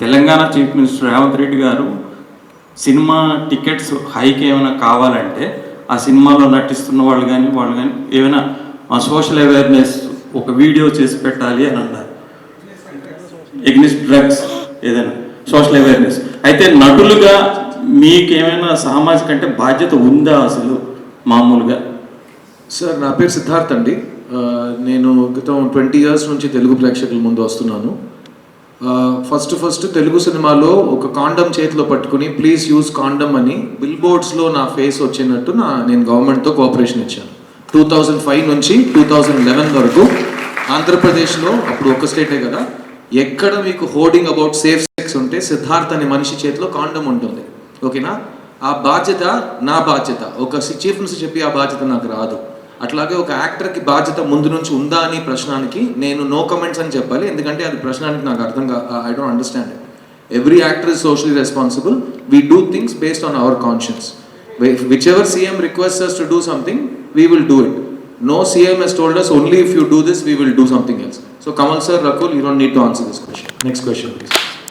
Telangana chief minister Revanth Reddy గారు cinema tickets hike ఏమైనా కావాలంటే ఆ సినిమాలో నటిస్తున్న వాళ్ళు కానీ వాళ్ళు కానీ ఏమైనా సోషల్ అవేర్నెస్ ఒక వీడియో చేసి పెట్టాలి అని అన్నారు. ఎగ్నిస్ట్ డ్రగ్స్ ఏదైనా సోషల్ అవేర్నెస్. అయితే నటులుగా మీకేమైనా సామాజిక అంటే బాధ్యత ఉందా అసలు మామూలుగా? సార్ నా పేరు సిద్ధార్థ్ అండి. నేను గతం ట్వంటీ ఇయర్స్ నుంచి తెలుగు ప్రేక్షకుల ముందు వస్తున్నాను. ఫస్ట్ ఫస్ట్ తెలుగు సినిమాలో ఒక కాండమ్ చేతిలో పట్టుకుని ప్లీజ్ యూజ్ కాండమ్ అని బిల్ బోర్డ్స్లో నా ఫేస్ వచ్చినట్టు నా నేను గవర్నమెంట్తో కోఆపరేషన్ ఇచ్చాను. టూ థౌజండ్ ఫైవ్ నుంచి టూ థౌజండ్ లెవెన్ వరకు ఆంధ్రప్రదేశ్లో అప్పుడు ఒక స్టేటే కదా ఎక్కడ మీకు హోర్డింగ్ అబౌట్ సేఫ్ సెక్స్ ఉంటే సిద్ధార్థ్ అనే మనిషి చేతిలో కాండం ఉంటుంది. ఓకేనా? ఆ బాధ్యత నా బాధ్యత. ఒక చీఫ్ మినిస్టర్ చెప్పి ఆ బాధ్యత నాకు రాదు. అట్లాగే ఒక యాక్టర్కి బాధ్యత ముందు నుంచి ఉందా అని ప్రశ్నానికి నేను నో కమెంట్స్ అని చెప్పాలి. ఎందుకంటే అది ప్రశ్నానికి నాకు అర్థం కా I don't understand every actor is socially responsible we do things based on our conscience whichever CM request us to do something we will do it no CM has told us only if you do this we will do something else so Kamal sir Rakul you don't need to answer this question next question please